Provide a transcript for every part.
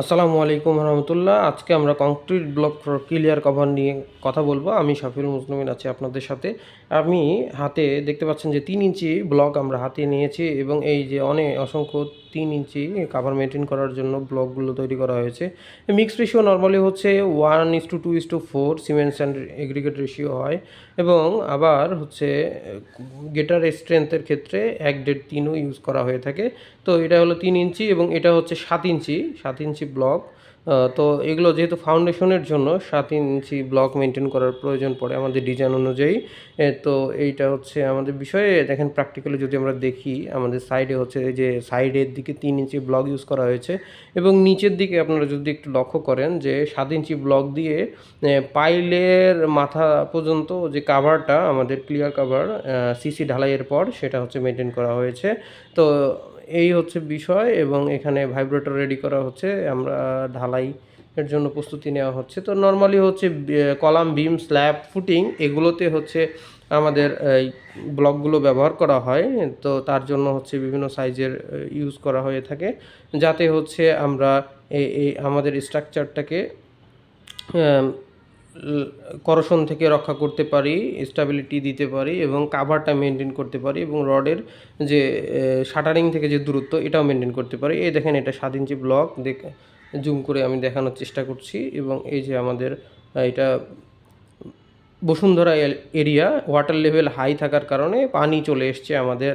আসসালামু আলাইকুম রহমতুল্লাহ। আজকে আমরা কংক্রিট ব্লক ক্লিয়ার কভার নিয়ে কথা বলব। আমি শাফিউল মুসলিমিন আছি আপনাদের সাথে। আমি হাতে দেখতে পাচ্ছেন যে তিন ইঞ্চি ব্লক আমরা হাতে নিয়েছি এবং এই যে অনেক অসংখ্য তিন ইঞ্চি কাভার মেনটেন করার জন্য ব্লকগুলো তৈরি করা হয়েছে। মিক্স রেশিও নর্মালি হচ্ছে one is to two is to four cements and aggregate ratio হয় এবং আবার হচ্ছে গেটার স্ট্রেংথের ক্ষেত্রে এক দেড় তিনও ইউজ করা হয়ে থাকে। তো এটা হলো তিন ইঞ্চি এবং এটা হচ্ছে সাত ইঞ্চি। সাত ইঞ্চি ব্লক তো এগুলো যেহেতু ফাউন্ডেশনের জন্য সাত ইঞ্চি ব্লক মেনটেন করার প্রয়োজন পড়ে আমাদের ডিজাইন অনুযায়ী। তো এইটা হচ্ছে আমাদের বিষয়ে। দেখেন প্র্যাকটিক্যালি যদি আমরা দেখি, আমাদের সাইডে হচ্ছে যে সাইডের দিকে তিন ইঞ্চি ব্লক ইউজ করা হয়েছে এবং নিচের দিকে আপনারা যদি একটু লক্ষ্য করেন যে সাত ইঞ্চি ব্লক দিয়ে পাইলের মাথা পর্যন্ত যে কাভারটা আমাদের ক্লিয়ার কাভার সিসি ঢালাইয়ের পর সেটা হচ্ছে মেনটেন করা হয়েছে। তো এই হচ্ছে বিষয় এবং এখানে ভাইব্রেটর রেডি করা হচ্ছে। আমরা ঢালাই এর জন্য প্রস্তুতি নেওয়া হচ্ছে। তো নর্মালি হচ্ছে কলাম বিম স্ল্যাব ফুটিং এগুলোতে হচ্ছে আমাদের এই ব্লকগুলো ব্যবহার করা হয়। তো তার জন্য হচ্ছে বিভিন্ন সাইজের ইউজ করা হয়ে থাকে। যাতে হচ্ছে আমরা এই আমাদের স্ট্রাকচারটাকে করশন থেকে রক্ষা করতে পারি স্টেবিলিটি দিতে পারি এবং কাভারটা মেনটেন করতে পারি এবং রডের যে শাটারিং থেকে যে দূরত্ব এটাও মেনটেন করতে পারি। এই দেখেন এটা সাত ইঞ্চি ব্লক দেখ জুম করে আমি দেখানোর চেষ্টা করছি এবং এই যে আমাদের এটা Bashundhara area water level high থাকার কারণে পানি চলে এসছে আমাদের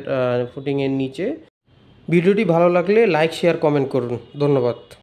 ফুটিংয়ের নিচে। ভিডিওটি ভালো লাগলে লাইক শেয়ার কমেন্ট করুন। ধন্যবাদ।